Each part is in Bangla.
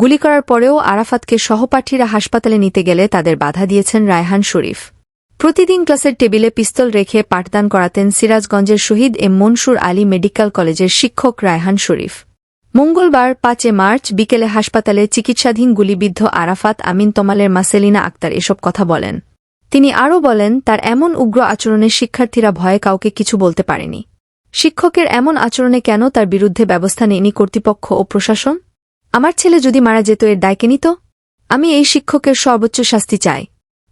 গুলি করার পরেও আরাফাতকে সহপাঠীরা হাসপাতালে নিতে গেলে তাদের বাধা দিয়েছেন রায়হান শরীফ। প্রতিদিন ক্লাসের টেবিলে পিস্তল রেখে পাঠদান করাতেন সিরাজগঞ্জের শহীদ এম মনসুর আলী মেডিকেল কলেজের শিক্ষক রায়হান শরীফ। মঙ্গলবার পাঁচে মার্চ বিকেলে হাসপাতালে চিকিৎসাধীন গুলিবিদ্ধ আরাফাত আমিন তমালের মাসেলিনা আক্তার এসব কথা বলেন। তিনি আরও বলেন, তার এমন উগ্র আচরণে শিক্ষার্থীরা ভয়ে কাউকে কিছু বলতে পারেনি। শিক্ষকের এমন আচরণে কেন তার বিরুদ্ধে ব্যবস্থা নেয়নি কর্তৃপক্ষ ও প্রশাসন? আমার ছেলে যদি মারা যেত, এর দায়কে নিত? আমি এই শিক্ষকের সর্বোচ্চ শাস্তি চাই।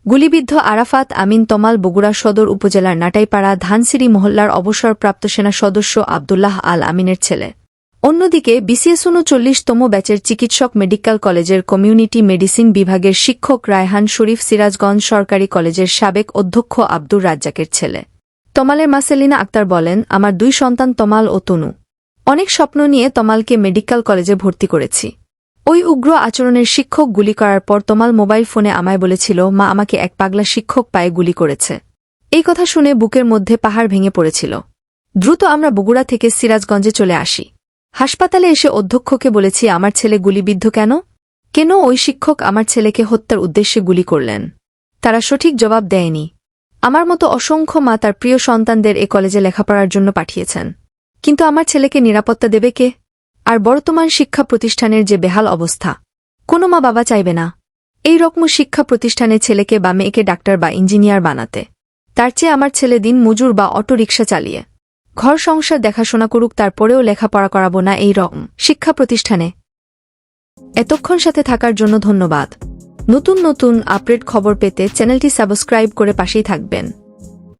গুলিবিদ্ধ আরাফাত আমিন তমাল বগুড়া সদর উপজেলার নাটাইপাড়া ধানসিরি মহল্লার অবসরপ্রাপ্ত সেনা সদস্য আবদুল্লাহ আল আমিনের ছেলে। অন্যদিকে বিসিএস উনচল্লিশতম ব্যাচের চিকিৎসক মেডিকেল কলেজের কমিউনিটি মেডিসিন বিভাগের শিক্ষক রায়হান শরীফ সিরাজগঞ্জ সরকারি কলেজের সাবেক অধ্যক্ষ আব্দুর রাজ্জাকের ছেলে। তমালের মাসেলিনা আক্তার বলেন, আমার দুই সন্তান তমাল ও তনু। অনেক স্বপ্ন নিয়ে তমালকে মেডিকেল কলেজে ভর্তি করেছি। ওই উগ্র আচরণের শিক্ষক গুলি করার পর তমাল মোবাইল ফোনে আমায় বলেছিল, মা আমাকে এক পাগলা শিক্ষক পায়ে গুলি করেছে। এই কথা শুনে বুকের মধ্যে পাহাড় ভেঙে পড়েছিল। দ্রুত আমরা বগুড়া থেকে সিরাজগঞ্জে চলে আসি। হাসপাতালে এসে অধ্যক্ষকে বলেছি, আমার ছেলে গুলিবিদ্ধ কেন? কেন ওই শিক্ষক আমার ছেলেকে হত্যার উদ্দেশ্যে গুলি করলেন? তারা সঠিক জবাব দেয়নি। আমার মতো অসংখ্য মা তার প্রিয় সন্তানদের এ কলেজে লেখাপড়ার জন্য পাঠিয়েছেন। কিন্তু আমার ছেলেকে নিরাপত্তা দেবে কে? আর বর্তমান শিক্ষা প্রতিষ্ঠানের যে বেহাল অবস্থা, কোনো মা বাবা চাইবে না। এই রকম শিক্ষা প্রতিষ্ঠানে ছেলেকে বা মেয়েকে ডাক্তার বা ইঞ্জিনিয়ার বানাতে। তার চেয়ে আমার ছেলে দিন মজুর বা অটো রিক্সা চালিয়ে। ঘর সংসার দেখাশোনা করুক, তারপরেও লেখাপড়া করাবো না এই রকম। শিক্ষা প্রতিষ্ঠানে। এতক্ষণ সাথে থাকার জন্য ধন্যবাদ। নতুন নতুন আপডেট খবর পেতে চ্যানেলটি সাবস্ক্রাইব করে পাশেই থাকবেন।